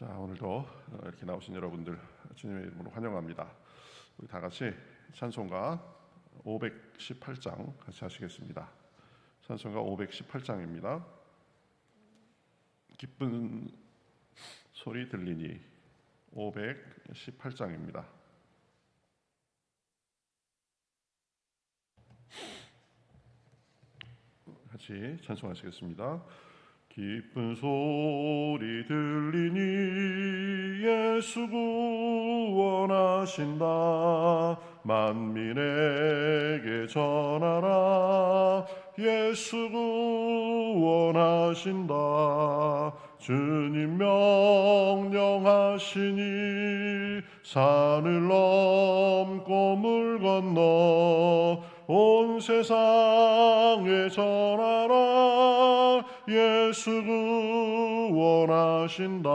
자 오늘도 어, 이렇게 나오신 여러분들 주님의 이름으로 환영합니다. 우리 다 같이 찬송가 518장 같이 하시겠습니다. 찬송가 518장입니다. 기쁜 소리 들리니 518장입니다. 같이 찬송하시겠습니다. 기쁜 소리 들리니 예수 구원하신다. 만민에게 전하라. 예수 구원하신다. 주님 명령하시니 산을 넘고 물 건너 온 세상에 전하라 예수 구원하신다.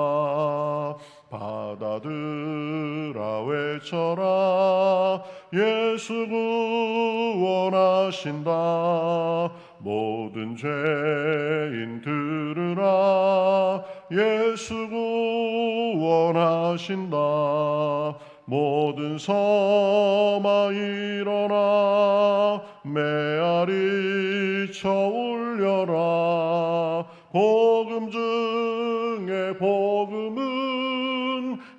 바다들아 외쳐라. 예수 구원하신다. 모든 죄인 들으라. 예수 구원하신다. 모든 섬아 일어나 메아리 쳐 울려라 복음 중에 복음은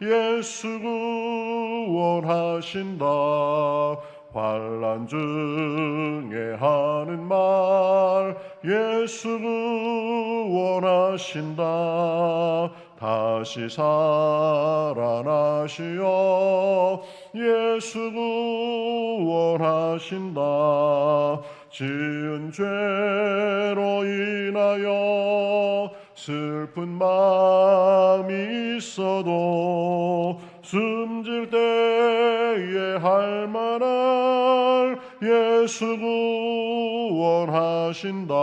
예수 구원하신다. 환란 중에 하는 말 예수 구원하신다. 다시 살아나시어 예수 구원하신다 지은 죄로 인하여 슬픈 마음이 있어도 숨질 때에 할 만한 예수 구원하신다.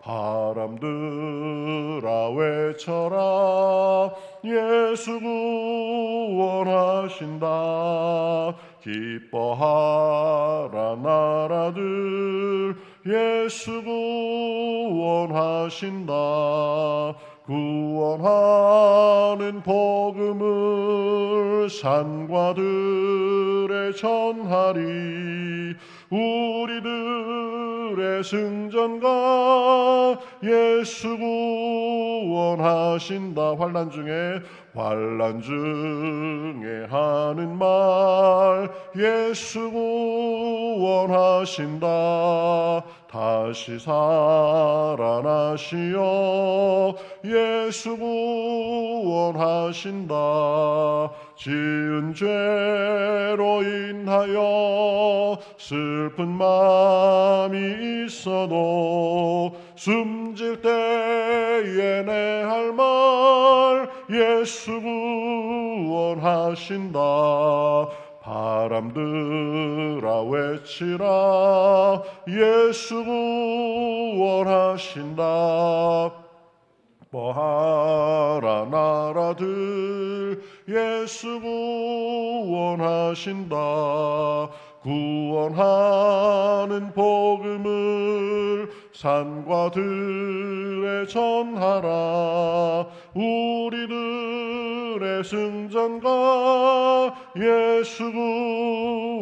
바람들아 외쳐라. 예수 구원하신다 기뻐하라 나라들. 예수 구원하신다. 구원하는 복음을 산과 들에 전하리. 우리들 의 승전가 예수 구원하신다 환란 중에 환란 중에 하는 말 예수 구원하신다. 다시 살아나시어. 예수 구원하신다 지은 죄로 인하여 슬픈 마음이 있어도 숨질 때에 내 할 말 예수 구원하신다. 바람들아 외치라. 예수 구원하신다. 뭐하라 나라들 예수 구원하신다. 구원하는 복음을 산과 들에 전하라. 우리들의 승전가 예수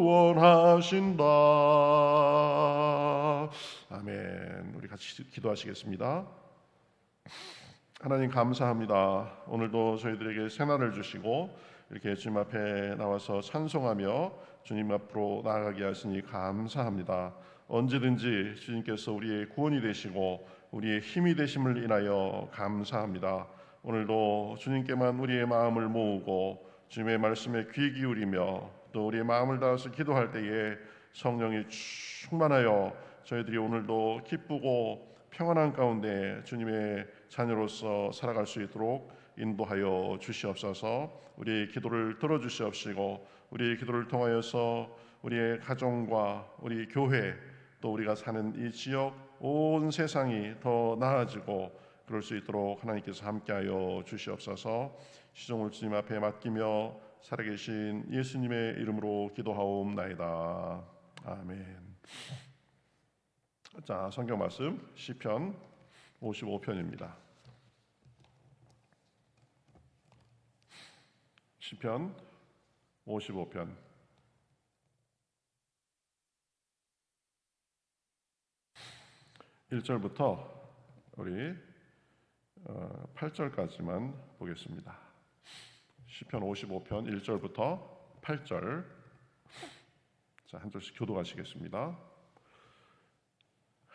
구원하신다. 아멘. 우리 같이 기도하시겠습니다 하나님 감사합니다 오늘도 저희들에게 새날을 주시고 이렇게 주님 앞에 나와서 찬송하며 주님 앞으로 나아가게 하시니 감사합니다. 언제든지 주님께서 우리의 구원이 되시고 우리의 힘이 되심을 인하여 감사합니다. 오늘도 주님께만 우리의 마음을 모으고 주님의 말씀에 귀 기울이며 또 우리의 마음을 다해서 기도할 때에 성령이 충만하여 저희들이 오늘도 기쁘고 평안한 가운데 주님의 자녀로서 살아갈 수 있도록 인도하여 주시옵소서. 우리의 기도를 들어 주시옵시고 우리의 기도를 통하여서 우리의 가정과 우리 교회 또 우리가 사는 이 지역 온 세상이 더 나아지고 그럴 수 있도록 하나님께서 함께하여 주시옵소서. 시종을 주님 앞에 맡기며 살아계신 예수님의 이름으로 기도하옵나이다. 아멘. 자, 성경 말씀 시편 55편입니다. 시편 55편 일절부터 우리 어, 8절까지만 보겠습니다. 시편 55편 1절부터 8절 자, 한 절씩 교도하시겠습니다.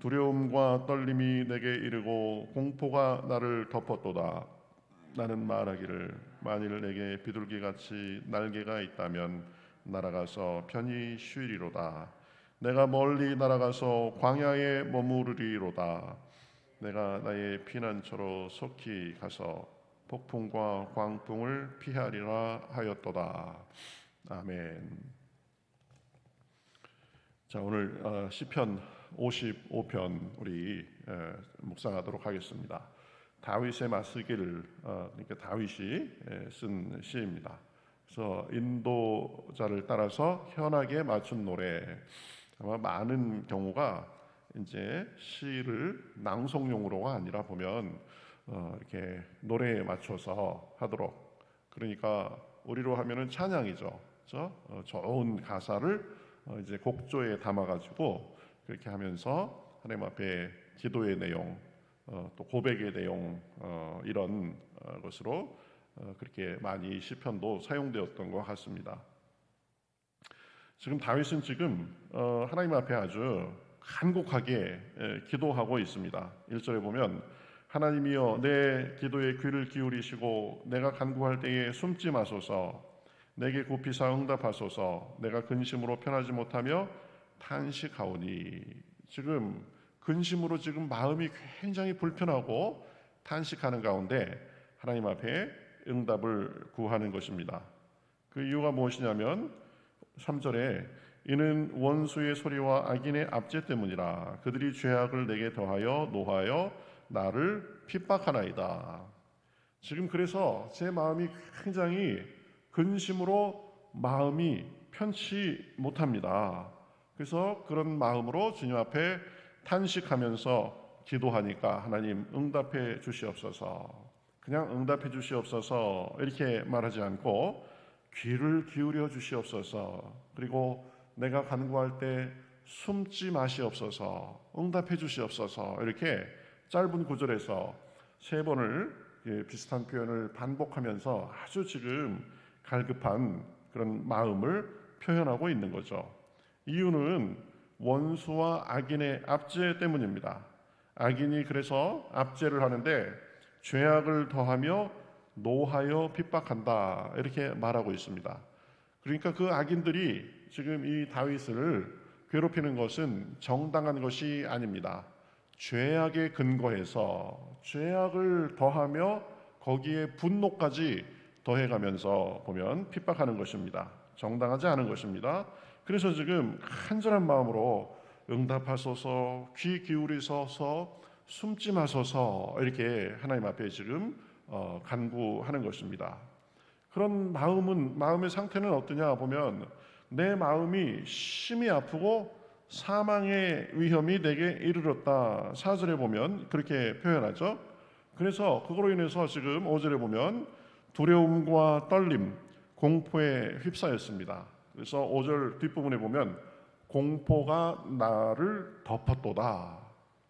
두려움과 떨림이 내게 이르고 공포가 나를 덮었도다. 나는 말하기를 만일 내게 비둘기 같이 날개가 있다면 날아가서 편히 쉬리로다. 내가 멀리 날아가서 광야에 머무르리로다. 내가 나의 피난처로 속히 가서 폭풍과 광풍을 피하리라 하였도다. 아멘. 자 오늘 어, 시편 55편 우리 에, 묵상하도록 하겠습니다. 다윗의 맞쓰기를 어, 그러니까 다윗이 에, 쓴 시입니다. 그래서 인도자를 따라서 현악에 맞춘 노래 아마 많은 경우가 이제 시를 낭송용으로가 아니라 보면 어, 이렇게 노래에 맞춰서 하도록 그러니까 우리로 하면은 찬양이죠. 그렇죠? 어, 좋은 가사를 어, 이제 곡조에 담아가지고 그렇게 하면서 하나님 앞에 기도의 내용, 어, 또 고백의 내용 어, 이런 어, 것으로 어, 그렇게 많이 시편도 사용되었던 것 같습니다. 지금 다윗은 지금 어, 하나님 앞에 아주 간곡하게 에, 기도하고 있습니다. 1절에 보면 하나님이여 내 기도에 귀를 기울이시고 내가 간구할 때에 숨지 마소서 내게 굽히사 응답하소서 내가 근심으로 편하지 못하며 탄식하오니 지금 근심으로 지금 마음이 굉장히 불편하고 탄식하는 가운데 하나님 앞에 응답을 구하는 것입니다. 그 이유가 무엇이냐면 3절에 이는 원수의 소리와 악인의 압제 때문이라 그들이 죄악을 내게 더하여 노하여 나를 핍박하나이다. 지금 그래서 제 마음이 굉장히 근심으로 마음이 편치 못합니다. 그래서 그런 마음으로 주님 앞에 탄식하면서 기도하니까 하나님 응답해 주시옵소서. 그냥 응답해 주시옵소서 이렇게 말하지 않고 귀를 기울여 주시옵소서. 그리고 내가 간구할 때 숨지 마시옵소서. 응답해 주시옵소서. 이렇게 짧은 구절에서 세 번을 예, 비슷한 표현을 반복하면서 아주 지금 갈급한 그런 마음을 표현하고 있는 거죠. 이유는 원수와 악인의 압제 때문입니다. 악인이 그래서 압제를 하는데 죄악을 더하며 노하여 핍박한다 이렇게 말하고 있습니다. 그러니까 그 악인들이 지금 이 다윗을 괴롭히는 것은 정당한 것이 아닙니다. 죄악에 근거해서 죄악을 더하며 거기에 분노까지 더해가면서 보면 핍박하는 것입니다. 정당하지 않은 것입니다. 그래서 지금 간절한 마음으로 응답하소서, 귀 기울이소서, 숨지 마소서 이렇게 하나님 앞에 지금 어, 간구하는 것입니다. 그런 마음은 마음의 상태는 어떠냐 보면 내 마음이 심히 아프고 사망의 위험이 내게 이르렀다. 사절에 보면 그렇게 표현하죠. 그래서 그거로 인해서 지금 5절에 보면 두려움과 떨림, 공포에 휩싸였습니다. 그래서 5절 뒷부분에 보면 공포가 나를 덮었도다.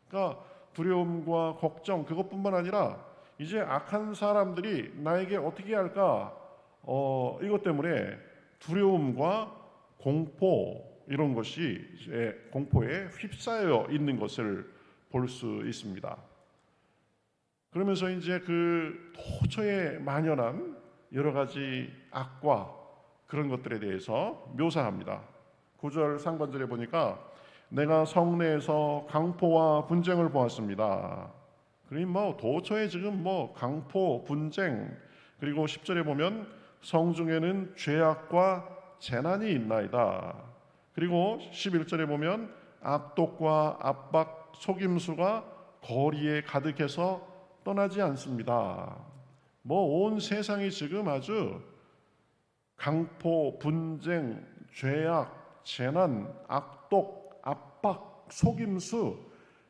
그러니까 두려움과 걱정 그것뿐만 아니라 이제 악한 사람들이 나에게 어떻게 할까? 어, 이것 때문에 두려움과 공포 이런 것이 공포에 휩싸여 있는 것을 볼 수 있습니다. 그러면서 이제 그 도처에 만연한 여러 가지 악과 그런 것들에 대해서 묘사합니다. 9절 상반절에 보니까 내가 성내에서 강포와 분쟁을 보았습니다. 그러니 뭐 도처에 지금 뭐 강포, 분쟁 그리고 10절에 보면 성 중에는 죄악과 재난이 있나이다. 그리고 11절에 보면 악독과 압박, 속임수가 거리에 가득해서 떠나지 않습니다. 뭐 온 세상이 지금 아주 강포, 분쟁, 죄악, 재난, 악독, 압박, 속임수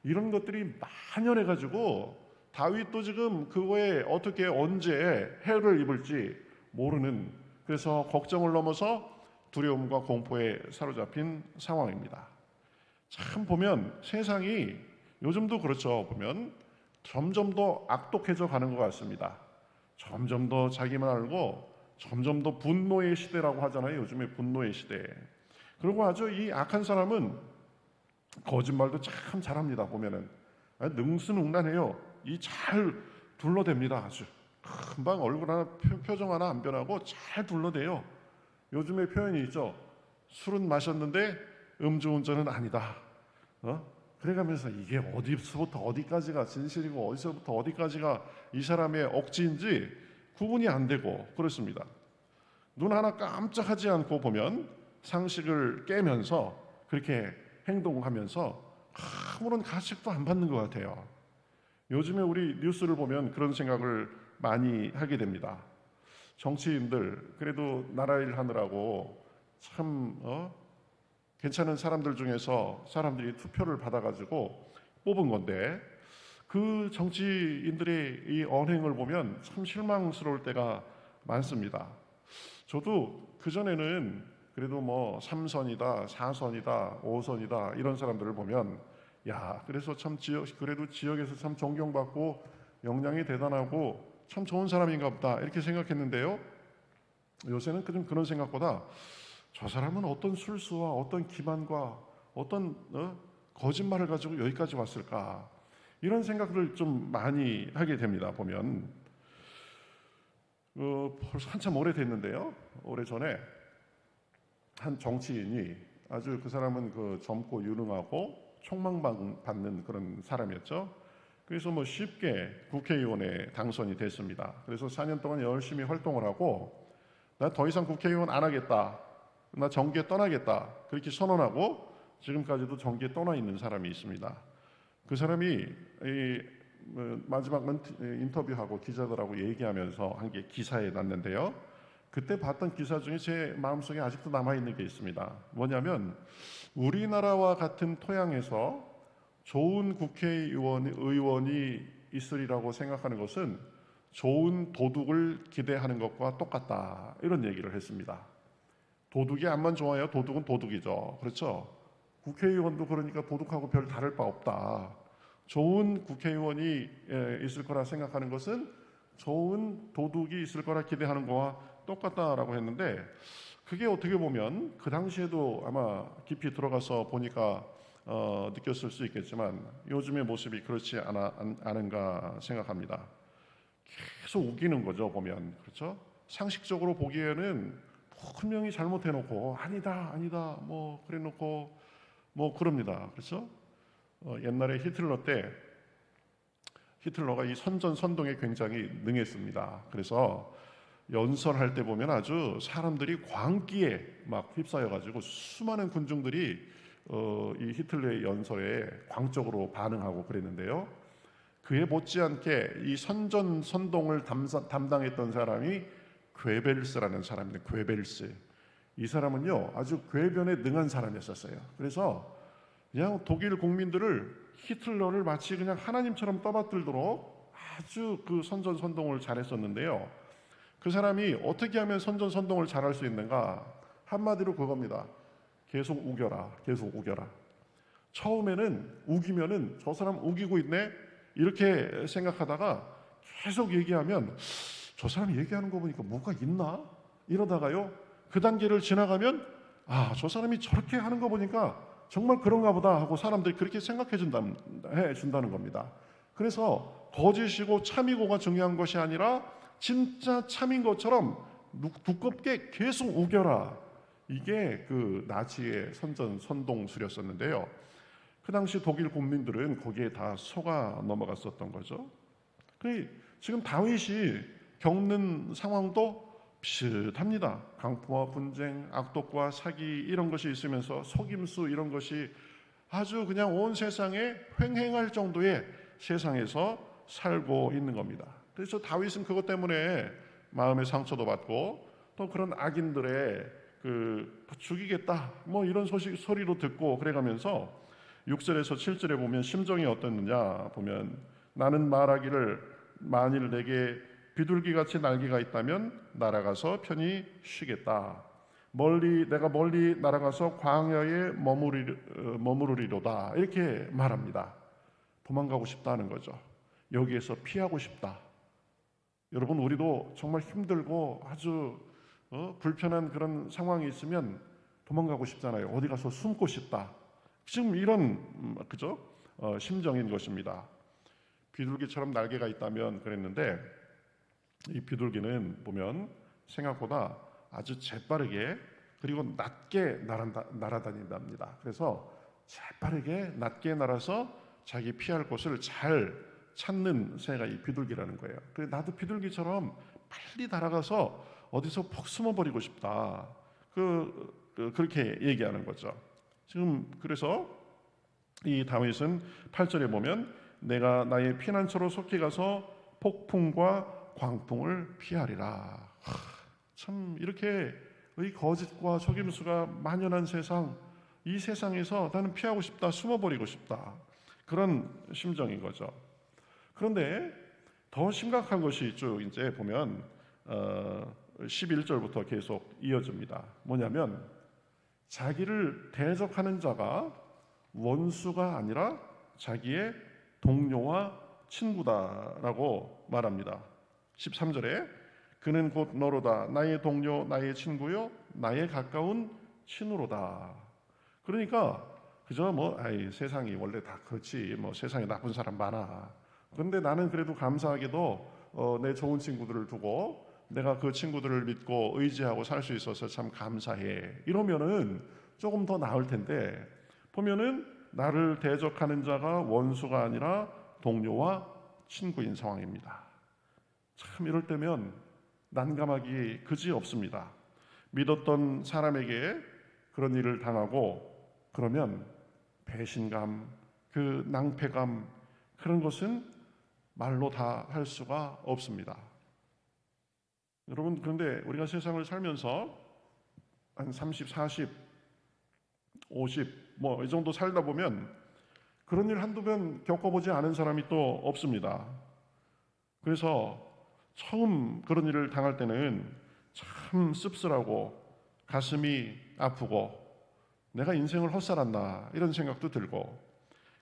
이런 것들이 만연해 가지고 다윗도 지금 그거에 어떻게 언제 해를 입을지 모르는 그래서 걱정을 넘어서 두려움과 공포에 사로잡힌 상황입니다. 참 보면 세상이 요즘도 그렇죠. 보면 점점 더 악독해져 가는 것 같습니다. 점점 더 자기만 알고 점점 더 분노의 시대라고 하잖아요. 요즘에 분노의 시대. 그리고 아주 이 악한 사람은 거짓말도 참 잘합니다. 보면은 아, 능수능란해요. 이 잘 둘러댑니다. 아주 금방 얼굴 하나 표- 표정 하나 안 변하고 잘 둘러대요. 요즘에 표현이 있죠. 술은 마셨는데 음주운전은 아니다. 어? 그래가면서 이게 어디서부터 어디까지가 진실이고 어디서부터 어디까지가 이 사람의 억지인지 구분이 안 되고 그렇습니다. 눈 하나 깜짝하지 않고 보면 상식을 깨면서 그렇게 행동하면서 아무런 가식도 안 받는 것 같아요. 요즘에 우리 뉴스를 보면 그런 생각을 많이 하게 됩니다. 정치인들 그래도 나라 일 하느라고 참 어? 괜찮은 사람들 중에서 사람들이 투표를 받아가지고 뽑은 건데 그 정치인들의 이 언행을 보면 참 실망스러울 때가 많습니다. 저도 그 전에는 그래도 뭐 3선이다, 4선이다, 5선이다 이런 사람들을 보면 야 그래서 참 지역 그래도 지역에서 참 존경받고 역량이 대단하고 참 좋은 사람인가 보다 이렇게 생각했는데요. 요새는 좀 그런 생각보다 저 사람은 어떤 술수와 어떤 기만과 어떤 어? 거짓말을 가지고 여기까지 왔을까 이런 생각을 좀 많이 하게 됩니다. 보면 어, 벌써 한참 오래됐는데요. 오래 전에 한 정치인이 아주 그 사람은 그 젊고 유능하고 촉망받는 그런 사람이었죠. 그래서 뭐 쉽게 국회의원에 당선이 됐습니다. 그래서 4년 동안 열심히 활동을 하고 나 더 이상 국회의원 안 하겠다. 나 정계 떠나겠다. 그렇게 선언하고 지금까지도 정계에 떠나 있는 사람이 있습니다. 그 사람이 이 뭐, 마지막 멘트- 인터뷰하고 기자들하고 얘기하면서 한 게 기사에 났는데요. 그때 봤던 기사 중에 제 마음속에 아직도 남아 있는 게 있습니다. 뭐냐면 우리나라와 같은 토양에서 좋은 국회의원 의원이 있으리라고 생각하는 것은 좋은 도둑을 기대하는 것과 똑같다 이런 얘기를 했습니다. 도둑이 암만 좋아요. 도둑은 도둑이죠. 그렇죠? 국회의원도 그러니까 도둑하고 별 다를 바 없다. 좋은 국회의원이 예, 있을 거라 생각하는 것은 좋은 도둑이 있을 거라 기대하는 거와 똑같다라고 했는데 그게 어떻게 보면 그 당시에도 아마 깊이 들어가서 보니까 어, 느꼈을 수 있겠지만 요즘의 모습이 그렇지 않아, 않, 않은가 생각합니다. 계속 우기는 거죠 보면 그렇죠? 상식적으로 보기에는 분명히 잘못해놓고 아니다 아니다 뭐 그래놓고 뭐 그럽니다 그렇죠? 어, 옛날에 히틀러 때 히틀러가 이 선전 선동에 굉장히 능했습니다. 그래서 연설할 때 보면 아주 사람들이 광기에 막 휩싸여 가지고 수많은 군중들이 어, 이 히틀러의 연설에 광적으로 반응하고 그랬는데요. 그에 못지않게 이 선전 선동을 담사, 담당했던 사람이 괴벨스라는 사람인데 괴벨스 이 사람은요 아주 궤변에 능한 사람이었었어요. 그래서 그냥 독일 국민들을 히틀러를 마치 그냥 하나님처럼 떠받들도록 아주 그 선전 선동을 잘했었는데요. 그 사람이 어떻게 하면 선전 선동을 잘할 수 있는가? 한마디로 그겁니다. 계속 우겨라, 계속 우겨라. 처음에는 우기면은 저 사람 우기고 있네 이렇게 생각하다가 계속 얘기하면 저 사람이 얘기하는 거 보니까 뭐가 있나 이러다가요 그 단계를 지나가면 아 저 사람이 저렇게 하는 거 보니까 정말 그런가 보다 하고 사람들이 그렇게 생각해 준다 해 준다는 겁니다. 그래서 거짓이고 참이고가 중요한 것이 아니라 진짜 참인 것처럼 누- 두껍게 계속 우겨라. 이게 그 나치의 선전 선동술이었었는데요. 그 당시 독일 국민들은 거기에 다 속아 넘어갔었던 거죠. 그 지금 다윗이 겪는 상황도 비슷합니다. 강포와 분쟁, 악독과 사기 이런 것이 있으면서 속임수 이런 것이 아주 그냥 온 세상에 횡행할 정도의 세상에서 살고 있는 겁니다. 그래서 다윗은 그것 때문에 마음의 상처도 받고 또 그런 악인들의 그 죽이겠다 뭐 이런 소식 소리도 듣고 그래가면서 6절에서 7절에 보면 심정이 어떻느냐 보면 나는 말하기를 만일 내게 비둘기 같이 날개가 있다면 날아가서 편히 쉬겠다. 멀리 내가 멀리 날아가서 광야에 머무리 어, 머무르리로다 이렇게 말합니다. 도망가고 싶다는 거죠. 여기에서 피하고 싶다. 여러분 우리도 정말 힘들고 아주 어, 불편한 그런 상황이 있으면 도망가고 싶잖아요. 어디 가서 숨고 싶다. 지금 이런 음, 그죠 어, 심정인 것입니다. 비둘기처럼 날개가 있다면 그랬는데 이 비둘기는 보면 생각보다 아주 재빠르게 그리고 낮게 날아다, 날아다닌답니다. 그래서 재빠르게 낮게 날아서 자기 피할 곳을 잘 찾는 새가 이 비둘기라는 거예요. 그래 나도 비둘기처럼 빨리 날아가서 어디서 푹 숨어버리고 싶다. 그, 그 그렇게 얘기하는 거죠. 지금 그래서 이 다윗은 8절에 보면 내가 나의 피난처로 속히 가서 폭풍과 광풍을 피하리라. 하, 참 이렇게 의 거짓과 속임수가 만연한 세상, 이 세상에서 나는 피하고 싶다, 숨어버리고 싶다. 그런 심정인 거죠. 그런데 더 심각한 것이 쭉 이제 보면 어, 11절부터 계속 이어집니다. 뭐냐면 자기를 대적하는 자가 원수가 아니라 자기의 동료와 친구다라고 말합니다. 13절에 그는 곧 너로다 나의 동료 나의 친구요 나의 가까운 친구로다. 그러니까 그저 뭐 아이 세상이 원래 다 그렇지 뭐 세상에 나쁜 사람 많아. 그런데 나는 그래도 감사하게도 어, 내 좋은 친구들을 두고 내가 그 친구들을 믿고 의지하고 살 수 있어서 참 감사해. 이러면은 조금 더 나을 텐데 보면은 나를 대적하는 자가 원수가 아니라 동료와 친구인 상황입니다. 참 이럴 때면 난감하기 그지 없습니다. 믿었던 사람에게 그런 일을 당하고 그러면 배신감, 그 낭패감 그런 것은 말로 다 할 수가 없습니다. 여러분 그런데 우리가 세상을 살면서 한 30, 40, 50 뭐 이 정도 살다 보면 그런 일 한두 번 겪어보지 않은 사람이 또 없습니다. 그래서 처음 그런 일을 당할 때는 참 씁쓸하고 가슴이 아프고 내가 인생을 헛살았나 이런 생각도 들고.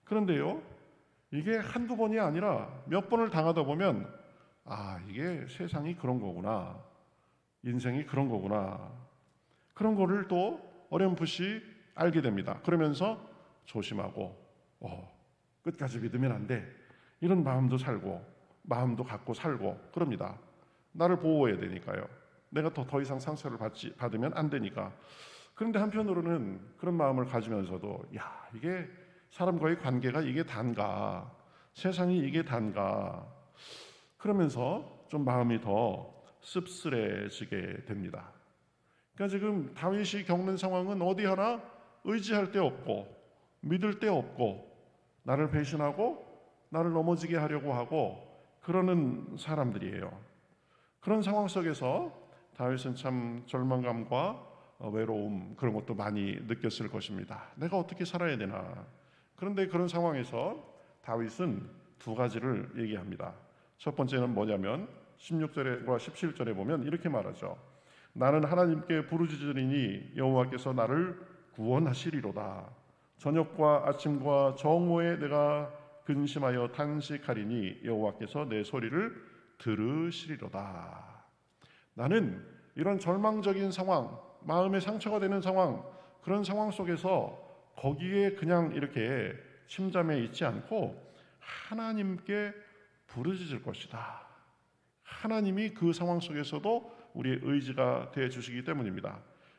그런데요 이게 한두 번이 아니라 몇 번을 당하다 보면 아 이게 세상이 그런 거구나 인생이 그런 거구나. 그런 거를 또 어렴풋이 알게 됩니다. 그러면서 조심하고 어, 끝까지 믿으면 안 돼. 이런 마음도 살고 마음도 갖고 살고 그럽니다. 나를 보호해야 되니까요. 내가 더, 더 이상 상처를 받지, 받으면 안 되니까. 그런데 한편으로는 그런 마음을 가지면서도 야 이게 사람과의 관계가 이게 단가 세상이 이게 단가 그러면서 좀 마음이 더 씁쓸해지게 됩니다. 그러니까 지금 다윗이 겪는 상황은 어디 하나 의지할 데 없고 믿을 데 없고 나를 배신하고 나를 넘어지게 하려고 하고 그러는 사람들이에요. 그런 상황 속에서 다윗은 참 절망감과 어, 외로움 그런 것도 많이 느꼈을 것입니다. 내가 어떻게 살아야 되나? 그런데 그런 상황에서 다윗은 두 가지를 얘기합니다. 첫 번째는 뭐냐면 16절과 17절에 보면 이렇게 말하죠. 나는 하나님께 부르짖으리니 여호와께서 나를 구원하시리로다. 저녁과 아침과 정오에 내가 근심하여 탄식하리니 여호와께서 내 소리를 들으시리로다. 나는 이런 절망적인 상황, 마음의 상처가 되는 상황, 그런 상황 속에서 거기에 그냥 이렇게 침잠해 있지 않고 하나님께 부르짖을 것이다. 하나님이 그 상황 속에서도 우리의 의지가 되어 주시기 때문입니다.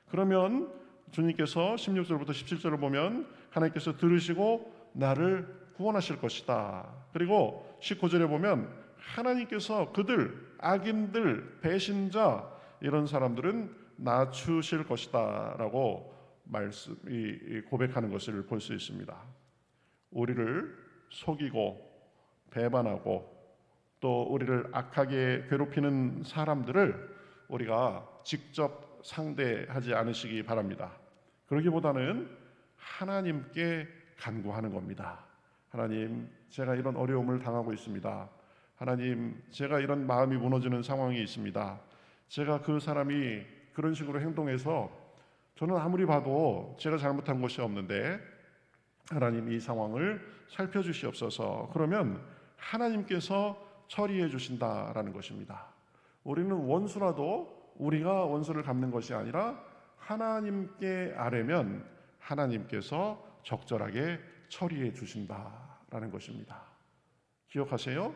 그러면 주님께서 16절부터 17절을 보면 하나님께서 들으시고 나를 구원하실 것이다. 그리고 19절에 보면 하나님께서 그들 악인들 배신자 이런 사람들은 낮추실 것이다라고 말씀 이 고백하는 것을 볼 수 있습니다. 우리를 속이고 배반하고 또 우리를 악하게 괴롭히는 사람들을 우리가 직접 상대하지 않으시기 바랍니다. 그러기보다는 하나님께 간구하는 겁니다. 하나님, 제가 이런 어려움을 당하고 있습니다. 하나님, 제가 이런 마음이 무너지는 상황이 있습니다. 제가 그 사람이 그런 식으로 행동해서 저는 아무리 봐도 제가 잘못한 것이 없는데 하나님 이 상황을 살펴주시옵소서. 그러면 하나님께서 처리해 주신다라는 것입니다. 우리는 원수라도 우리가 원수를 갚는 것이 아니라 하나님께 아뢰면 하나님께서 적절하게 처리해 주신다 라는 것입니다. 기억하세요?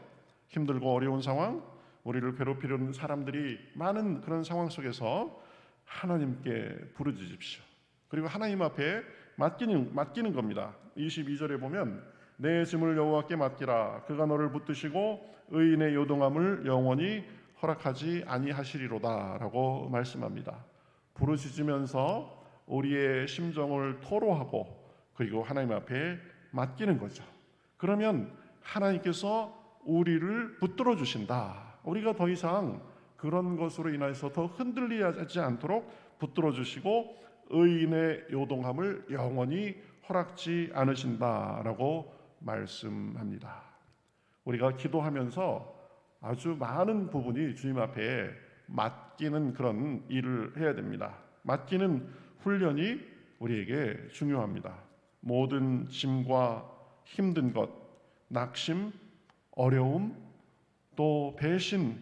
힘들고 어려운 상황, 우리를 괴롭히려는 사람들이 많은 그런 상황 속에서 하나님께 부르짖으십시오. 그리고 하나님 앞에 맡기는 맡기는 겁니다. 22절에 보면 내 짐을 여호와께 맡기라 그가 너를 붙드시고 의인의 요동함을 영원히 허락하지 아니하시리로다라고 말씀합니다. 부르짖으면서 우리의 심정을 토로하고 그리고 하나님 앞에 맡기는 거죠. 그러면 하나님께서 우리를 붙들어 주신다. 우리가 더 이상 그런 것으로 인해서 더 흔들리지 않도록 붙들어 주시고 의인의 요동함을 영원히 허락지 않으신다라고 말씀합니다. 우리가 기도하면서 아주 많은 부분이 주님 앞에 맡기는 그런 일을 해야 됩니다. 맡기는 훈련이 우리에게 중요합니다. 모든 짐과 힘든 것, 낙심, 어려움, 또 배신,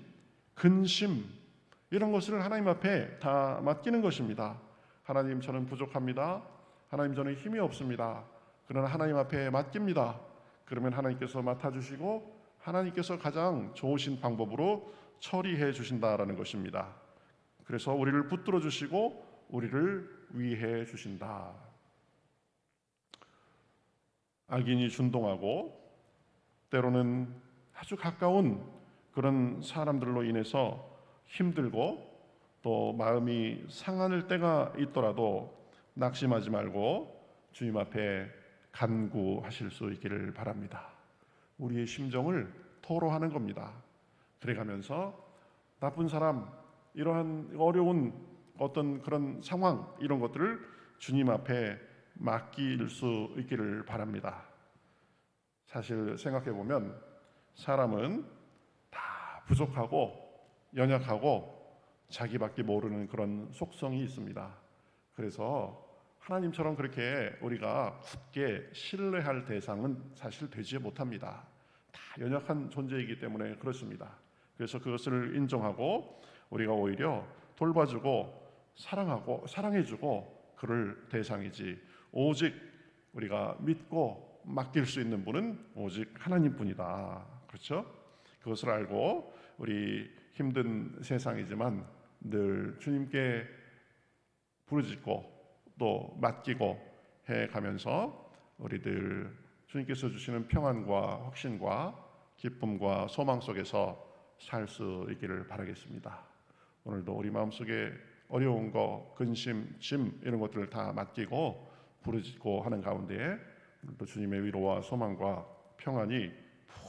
근심 이런 것을 하나님 앞에 다 맡기는 것입니다. 하나님 저는 부족합니다. 하나님 저는 힘이 없습니다. 그러나 하나님 앞에 맡깁니다. 그러면 하나님께서 맡아 주시고 하나님께서 가장 좋으신 방법으로 처리해 주신다라는 것입니다. 그래서 우리를 붙들어 주시고 우리를 위해 주신다. 악인이 준동하고 때로는 아주 가까운 그런 사람들로 인해서 힘들고 또 마음이 상할 때가 있더라도 낙심하지 말고 주님 앞에 간구하실 수 있기를 바랍니다. 우리의 심정을 토로하는 겁니다. 그래가면서 나쁜 사람, 이러한 어려운 어떤 그런 상황, 이런 것들을 주님 앞에 맡길 수 있기를 바랍니다. 사실 생각해 보면 사람은 다 부족하고 연약하고 자기밖에 모르는 그런 속성이 있습니다. 그래서 하나님처럼 그렇게 우리가 굳게 신뢰할 대상은 사실 되지 못합니다. 다 연약한 존재이기 때문에 그렇습니다. 그래서 그것을 인정하고 우리가 오히려 돌봐주고 사랑하고 사랑해주고 그럴 대상이지 오직 우리가 믿고 맡길 수 있는 분은 오직 하나님뿐이다. 그렇죠? 그것을 알고 우리 힘든 세상이지만 늘 주님께 부르짖고 또 맡기고 해 가면서 우리들 주님께서 주시는 평안과 확신과 기쁨과 소망 속에서 살 수 있기를 바라겠습니다. 오늘도 우리 마음속에 어려운 거, 근심, 짐 이런 것들을 다 맡기고 부르짖고 하는 가운데 또 주님의 위로와 소망과 평안이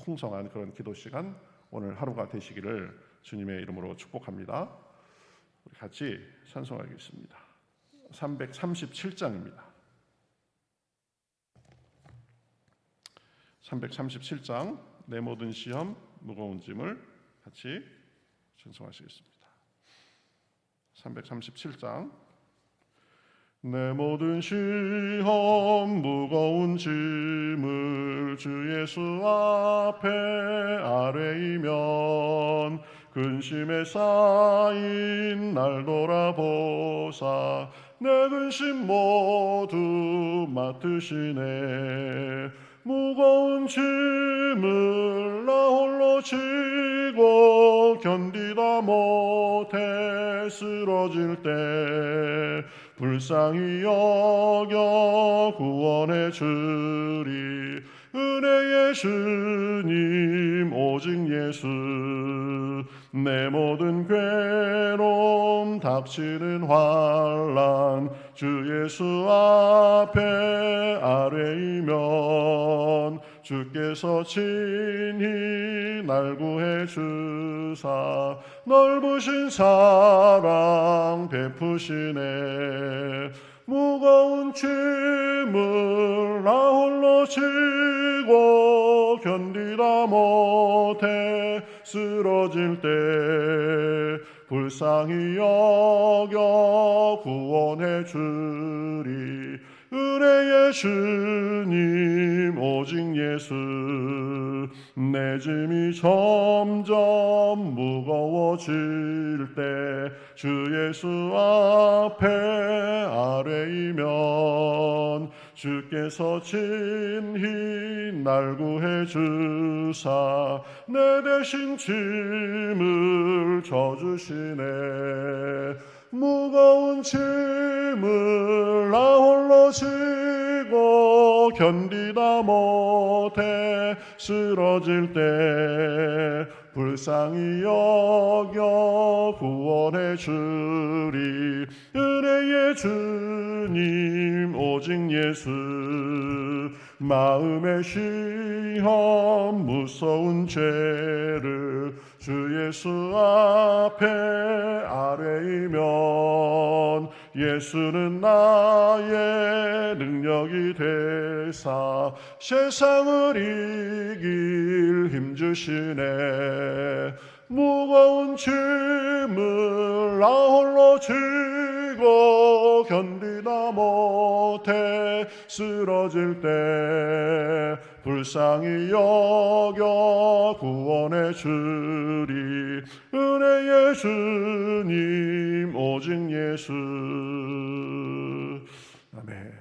풍성한 그런 기도 시간 오늘 하루가 되시기를 주님의 이름으로 축복합니다. 우리 같이 찬송하겠습니다. 337장입니다. 337장 내 모든 시험 무거운 짐을 같이 찬송하시겠습니다. 337장 내 모든 시험 무거운 짐을 주 예수 앞에 아뢰이면 근심에 쌓인 날 돌아보사 내 근심 모두 맡으시네. 무거운 짐을 나 홀로 지고 견디다 못해 쓰러질 때 불쌍히 여겨 구원해 주리. 은혜의 주님 오직 예수. 내 모든 괴로움 닥치는 환란 주 예수 앞에 아뢰이면 주께서 친히 날 구해 주사 넓으신 사랑 베푸시네. 무거운 짐을 나 홀로 지고 견디다 못해 쓰러질 때 불쌍히 여겨 구원해 주리 은혜의 주님 오직 예수. 내 짐이 점점 무거워질 때 주 예수 앞에 아뢰이면 주께서 친히 날 구해 주사 내 대신 짐을 져주시네 무거운 짐을 나 홀로 지고 견디다 못해 쓰러질 때 불쌍히 여겨 구원해 주리. 은혜의 주님 오직 예수. 마음의 시험 무서운 죄를 주 예수 앞에 아뢰이면 예수는 나의 능력이 되사 세상을 이길 힘주시네. 무거운 짐을 나 홀로 지고 견디다 못해 쓰러질 때 불쌍히 여겨 구원해 주리 은혜 예수님 오직 예수. 아멘.